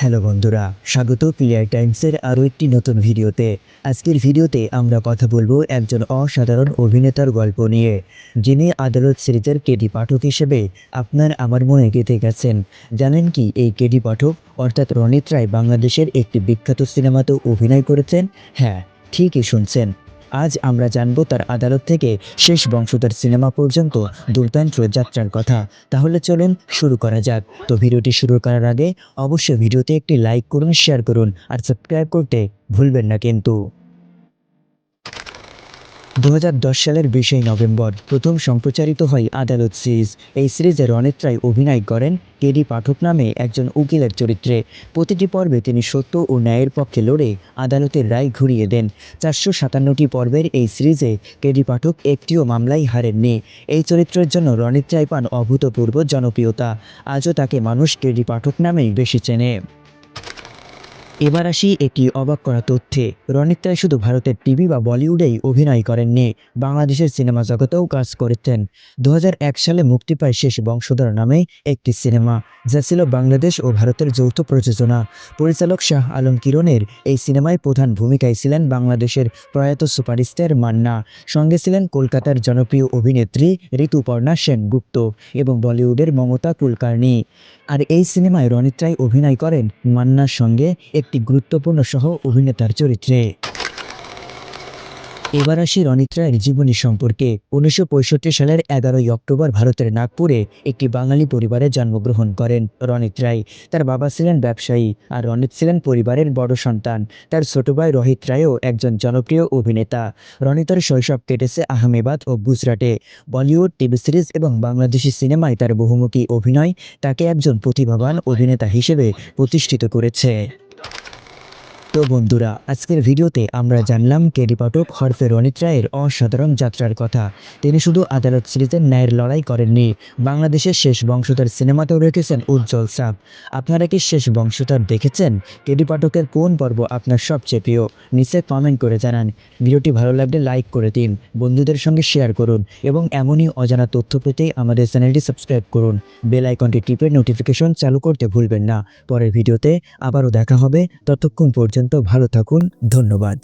Hello বন্ধুরা, স্বাগত clear টাইমসের আরও একটি নতুন ভিডিওতে। আজকের ভিডিওতে আমরা কথা বলব একজন অসাধারণ অভিনেতার গল্প নিয়ে, যিনি আদালত সিরিজের কেডি পাঠক হিসেবে আপনার আমার মনে গেঁথে গেছেন। জানেন কি, এই কেডি পাঠক অর্থাৎ রনিত রায় বাংলাদেশের একটি বিখ্যাত সিনেমাতেও অভিনয় করেছেন? হ্যাঁ ঠিকই শুনছেন। আজ আমরা জানব তার আদালত থেকে শেষ বংশধর সিনেমা পর্যন্ত দুর্দান্ত যাত্রার কথা। তাহলে চলুন শুরু করা যাক। তো ভিডিওটি শুরু করার আগে অবশ্যই ভিডিওতে একটি লাইক করুন শেয়ার করুন, আর সাবস্ক্রাইব করতে ভুলবেন না কিন্তু। দু হাজার দশ সালের বিশে নভেম্বর প্রথম সম্প্রচারিত হয় আদালত সিরিজ। এই সিরিজে রনিত রায় অভিনয় করেন কেডি পাঠক নামে একজন উকিলের চরিত্রে। প্রতিটি পর্বে তিনি সত্য ও ন্যায়ের পক্ষে লড়ে আদালতের রায় ঘুরিয়ে দেন। চারশো সাতান্নটি পর্বের এই সিরিজে কেডি পাঠক একটিও মামলায় হারেননি। এই চরিত্রের জন্য রনিত রায় পান অভূতপূর্ব জনপ্রিয়তা। আজও তাকে মানুষ কেডি পাঠক নামেই বেশি চেনে। এবার আসি একটি অবাক করা তথ্যে। রনিত রায় শুধু ভারতের টিভি বা বলিউডেই অভিনয় করেননি, বাংলাদেশের সিনেমা জগতেও কাজ করেছেন। দু হাজার এক সালে মুক্তি পায় শেষ বংশধর নামে একটি সিনেমা, যা ছিল বাংলাদেশ ও ভারতের যৌথ প্রযোজনা। পরিচালক শাহ আলম কিরণের এই সিনেমায় প্রধান ভূমিকায় ছিলেন বাংলাদেশের প্রয়াত সুপারস্টার মান্না। সঙ্গে ছিলেন কলকাতার জনপ্রিয় অভিনেত্রী ঋতুপর্ণা সেনগুপ্ত এবং বলিউডের মমতা কুলকার্নি। আর এই সিনেমায় রনিত রায় অভিনয় করেন মান্নার সঙ্গে একটি গুরুত্বপূর্ণ সহ অভিনেতার চরিত্রে। এবার আসি রনিত রায়ের জীবনী সম্পর্কে। উনিশশো পঁয়ষট্টি সালের এগারোই অক্টোবর ভারতের নাগপুরে একটি বাঙালি পরিবারে জন্মগ্রহণ করেন রনিত রায় তার বাবা ছিলেন ব্যবসায়ী আর রনিত ছিলেন পরিবারের বড় সন্তান। তার ছোট ভাই রোহিত রায়ও একজন জনপ্রিয় অভিনেতা। রনিতার শৈশব কেটেছে আহমেবাদ ও গুজরাটে। বলিউড, টিভি সিরিজ এবং বাংলাদেশি সিনেমায় তার বহুমুখী অভিনয় তাকে একজন প্রতিভাবান অভিনেতা হিসেবে প্রতিষ্ঠিত করেছে। তো বন্ধুরা, আজকের ভিডিওতে আমরা জানলাম কেডি পাঠক হরফে রনিত রায়ের অসাধারণ যাত্রার কথা। তিনি শুধু আদালত সিরিজের ন্যায়ের লড়াই করেননি, বাংলাদেশের শেষ বংশধর সিনেমাতেও রেখেছেন উজ্জ্বল সাপ আপনারা কি শেষ বংশধর দেখেছেন? কেডি পাঠকের কোন পর্ব আপনার সবচেয়ে প্রিয়? নিচে কমেন্ট করে জানান। ভিডিওটি ভালো লাগলে লাইক করে দিন, বন্ধুদের সঙ্গে শেয়ার করুন এবং এমনই অজানা তথ্য পেতে আমাদের চ্যানেলটি সাবস্ক্রাইব করুন। বেল আইকনটি টিপে নোটিফিকেশন চালু করতে ভুলবেন না। পরের ভিডিওতে আবারও দেখা হবে। ততক্ষণ পর্যন্ত ভালো থাকুন ধন্যবাদ।